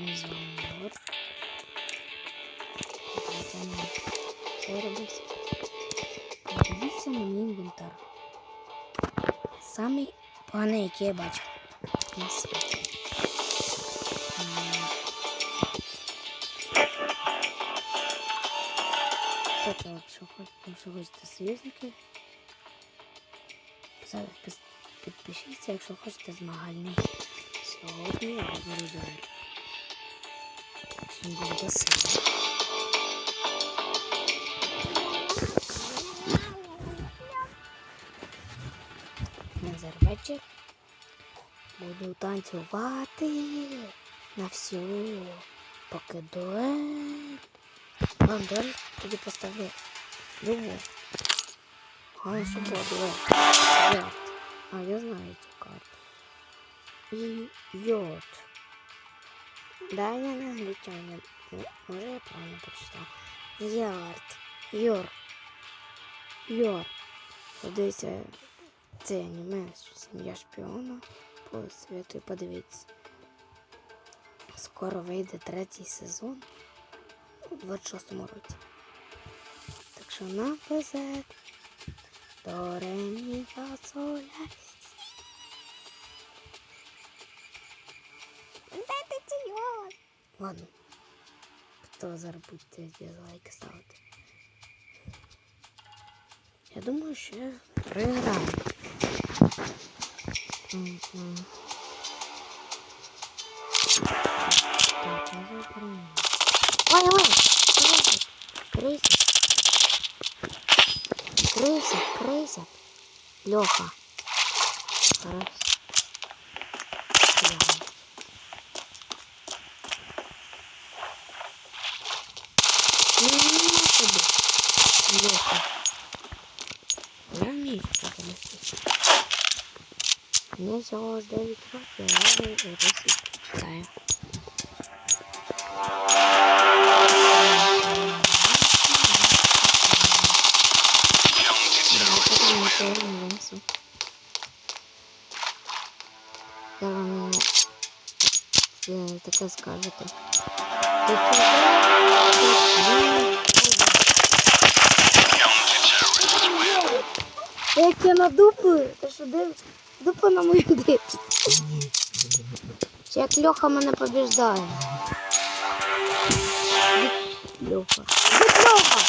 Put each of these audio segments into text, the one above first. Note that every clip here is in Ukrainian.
Привіт з вами Ігор. Давайте ми це робить. Подивіться на мій інвентар. Самий поганий, який я бачив. На. Що це, хоч- якщо хочете союзники, підпишіться, якщо хочете змагальний. Сьогодні я буду Всім буде весело. Буду танцювати на всю, поки дуель. Ладно, дуель тоді поставлю любу. Щоб була дуель. Ярд. А, я знаю цю карту. І йод. Да, я не англічанин. Може я правильно прочитав. Ярд. Йор. Йор. Подивіться це аніме Сім'я шпіона. Посвятую подивіться. Скоро вийде третій сезон у 26-му році. Так що нам до ремі фасоля. Это його. Ладно. Кто заработает, буде дизлайк ставит. Я думаю, что я програю. Угу. Ой-ой! Крысик! Крысик! Крысик! Леха! Хорошо. Мені всього 9 років, а я російську читаю. Я вам е, таке скажете. Як я на дупу, ти що див? Дупа на мою. Чи як Льоха мене побіждає? Льоха. Дід Льоха!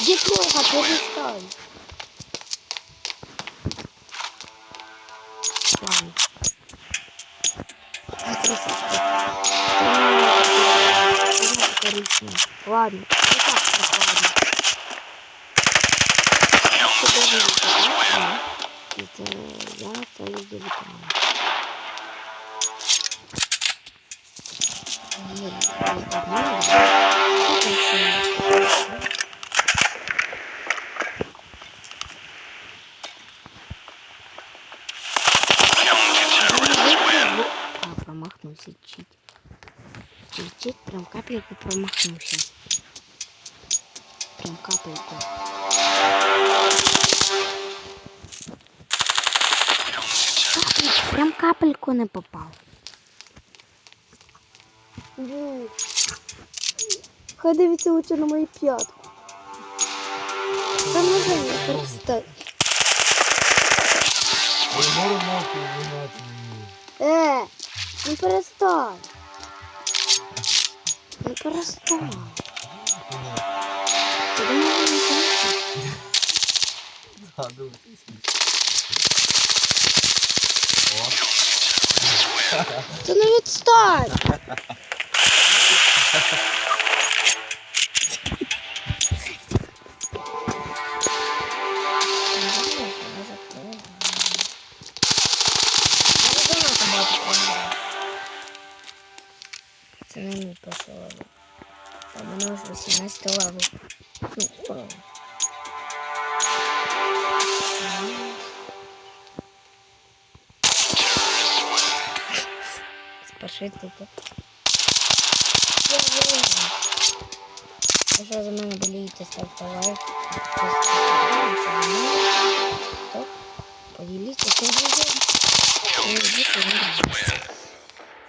Дід Льоха, перестань. Ладно. Трясись. Коричневый. Ладно, и так промахнулся чуть. Чуть-чуть, прям капельку промахнулся. Прям капельку. Прям капельку не попав. Хай дивіться лучше на мою п'ятку. Та може не перестань. Мені. Е, не перестань. Не перестань. Ти думаєш, не знаєш? Да, думаю. Ти не відстань. Спаши тупо. Я вижу. Якщо за мене болієте, ставте лайк. то Поділіться цим відео.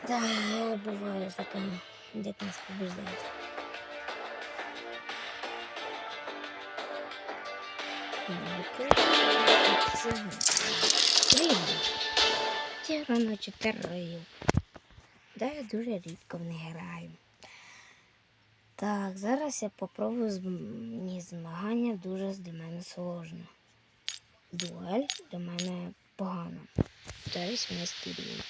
Да, бывает такое. Дед нас побеждает. Тіра на чотири. Да, я дуже рідко в не граю. Так, зараз я попробую зм- змагання дуже для мене сложно. Дуель для мене погано. Тобто ми стирюємо.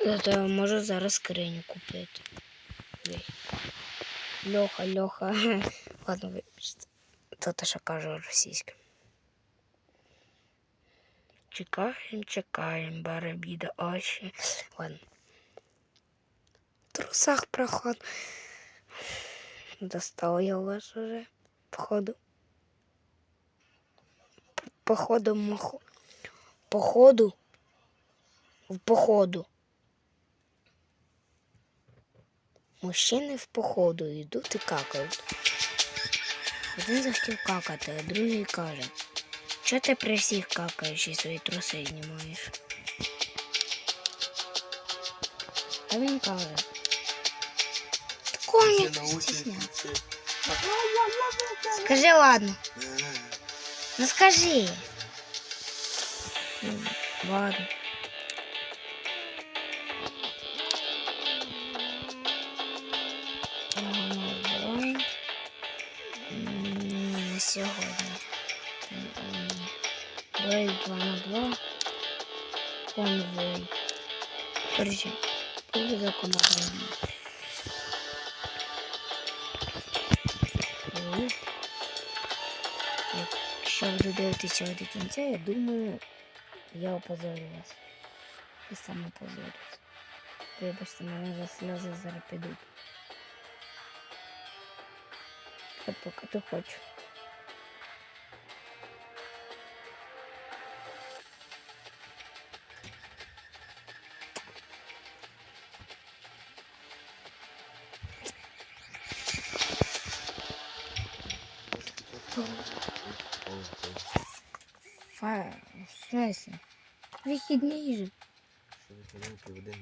Зато можу зараз скриню купити. Льоха, Льоха. Ладно, вибачте. То що кажу російською. Чекаємо, чекаємо, бере біда очі. Ладно. Трусах проход. Достал я вас уже. Походу. Походу, маху. Походу. В походу. Мужчини в походу йдуть і какають. Один захотів какати, а другий каже, що ти при всіх какаєш і свої труси знімаєш? А він каже, такого Ще не научиться стісняться. це. Скажи ладно. Ну скажи. М, Ладно. Ага, давай. М, Ні, не сьогодні. Ні. Давай два на два. Конвой. Короче, буде за командою. Ой. Якщо ви додивитеся до кінця, я думаю, я опозорю вас. Я сам опозорюсь. Вибачте, мене вже сльози зараз підуть. Я поки то хочу. Фа... В смысле? Вихідний же. Що ви казали про 11?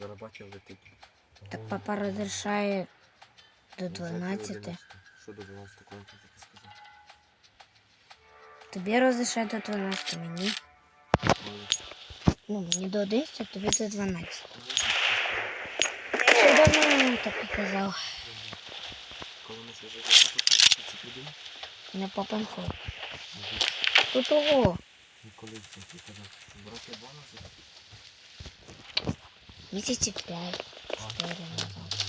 Зараз летить. Так папа розрішає до Ну, завтра 12. Що до 12 коли ти сказав? Тобі розрішає до 12, мені. Ну, Ну, мені до 11, тобі до 12. коли ти? Я давно так і казав. Коли ми ще жили, придумав? Не попенфо. Ну, Тут того. І коли це ти казав? Два назад? Місяців 5, 4 назад.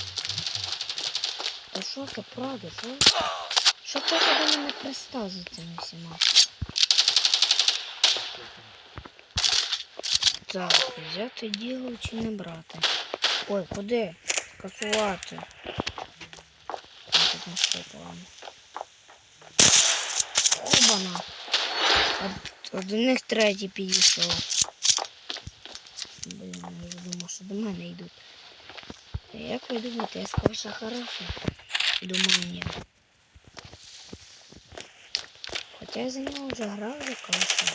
Та що це правда? Що? Що ти до мене пристав за цими всіма? Так, взяти діло чи не брати? Ой, куди? Скасувати. Там тут не стоїть, один них третій підійшов. Блін, я вже думав, що до мене йдуть. Як ви думаєте, я сказав, що хороший? Думаю, ні. Хоча я за нього вже грав за кашу.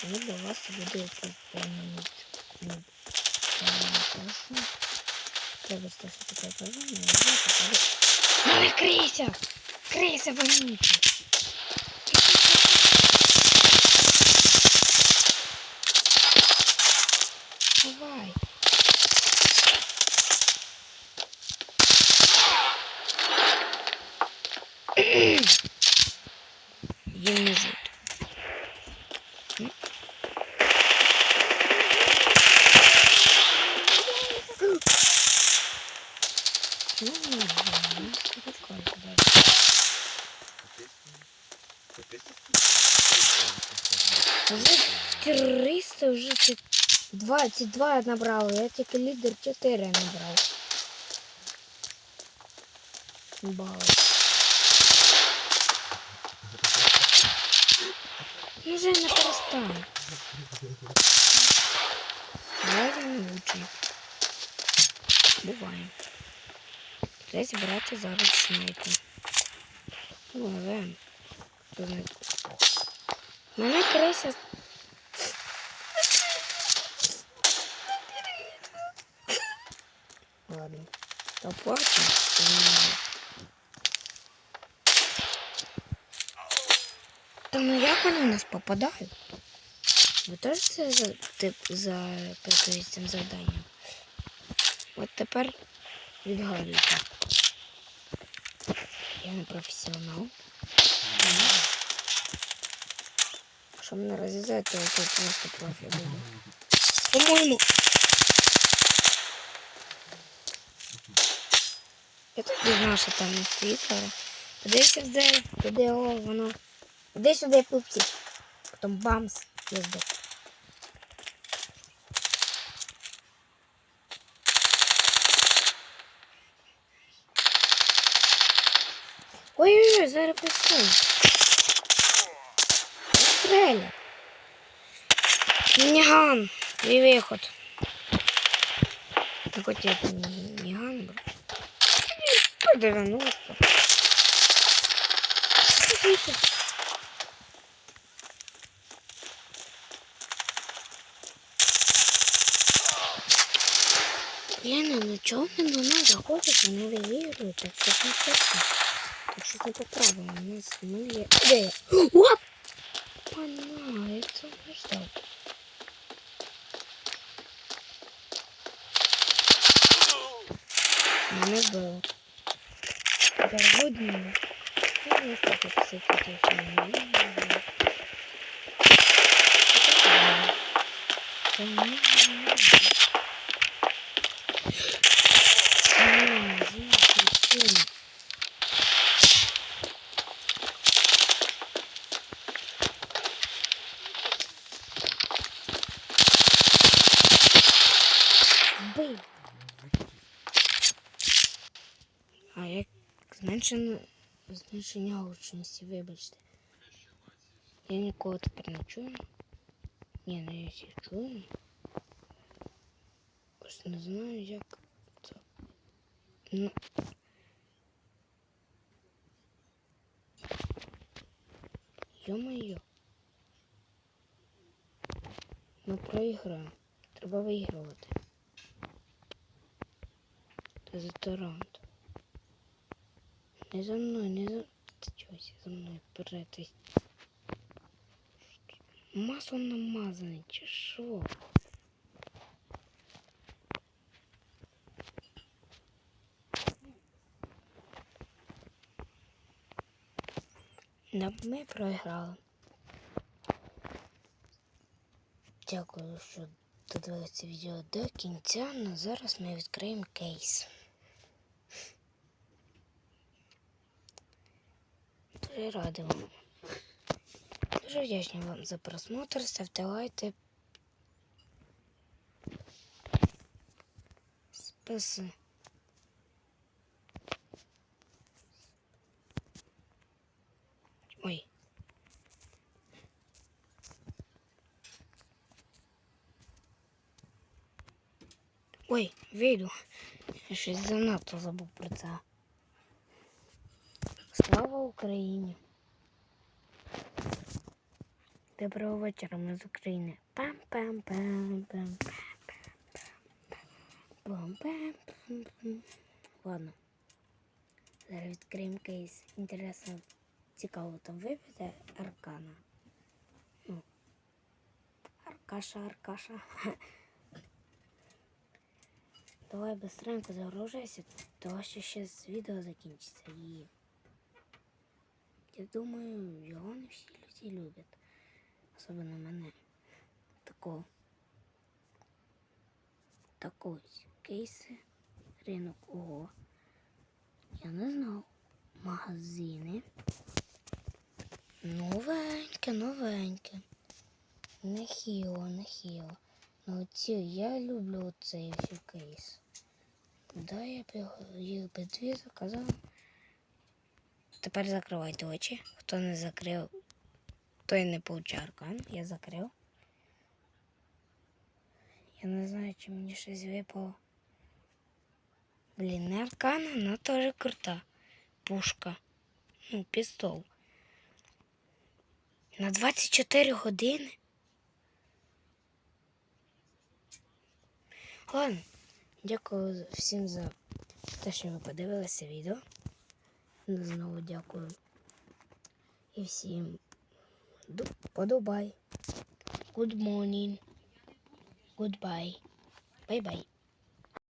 Тому для вас буде повний нуб. Кашу. Треба стати таке кажу, не знаю, покажу. Ну не крийся! Крийся, вонючий! Давай. Їм не жити. Ну, не знаю, це. Уже 300, вже чи- 22 набрали, я тільки лідер 4 набрав. Бал. Вже не перестань. Давайте не лучше. Буває. Десь брати зараз снайпу. Ну, але... Мене криса Ладно. То потім. то не- Та ну як вони в нас попадають? Ви теж це за, тип, запитуєте цим завданням? От тепер відгадуйте. Я не професіонал. Якщо мене розрізають, то я просто профі буду. По-моєму. Я тут не знав, що там не світло. Подивися в туди воно. Іди сюди, пупці. Потім бамс їздить. Ой-ой-ой, зараз прицел. Стреля. Мініган. Твій виход. Ну, я там мініган був. По 90. Дивіться. Лена, ну чого не до нас заходять, вони виігрують, так що не чесно. Так що не по у нас мене є ідея. Оп! Пана, я цього не ждав. Мене вбило. Переводні. Я не хочу писати, що не Бий. А як зменшено зменшення гучності, вибачте. Я нікого тепер не чую. Ні, ну я всіх чую. Ось не знаю, як це. Ну. Йо-моє. Ми проіграємо. Треба виігрувати. Торонто. Не за мною, не за... Ти чогось за мною перетись. Маслом намазаний, чи що? Да, ми програли. Дякую, що додивилися відео до кінця. Ну зараз ми відкриємо кейс. Радий вам. Дуже вдячні вам за просмотр. Ставте лайки. Спаси. Ой. Ой, вийду. Я щось занадто забув про це. Слава Україні! Доброго вечора, ми з України. пам пам пам пам пам пам пам Ладно. Зараз відкриємо кейс. Інтересно, цікаво там вибити аркана. Ну. Аркаша, аркаша. Давай быстренько загружайся, що ще з відео закінчиться і. Я думаю, його не всі люди люблять. Особливо мене. Такого. Такий кейси. Ринок ого. Я не знав. Магазини. Новеньке, новеньке. Нехіло, нехіло. Ну оці я люблю ось кейс. Да, я б їх би дві заказав. Тепер закривайте очі. Хто не закрив, той не получає аркан. Я закрив. Я не знаю, чи мені щось випало. Блін, не аркана, але теж крута. Пушка. Ну, пістол. На 24 години. Ладно, Дякую всім за те, що ви подивилися відео. Ну, Знову дякую. І всім подобай. Good morning. Goodbye. Bye-bye.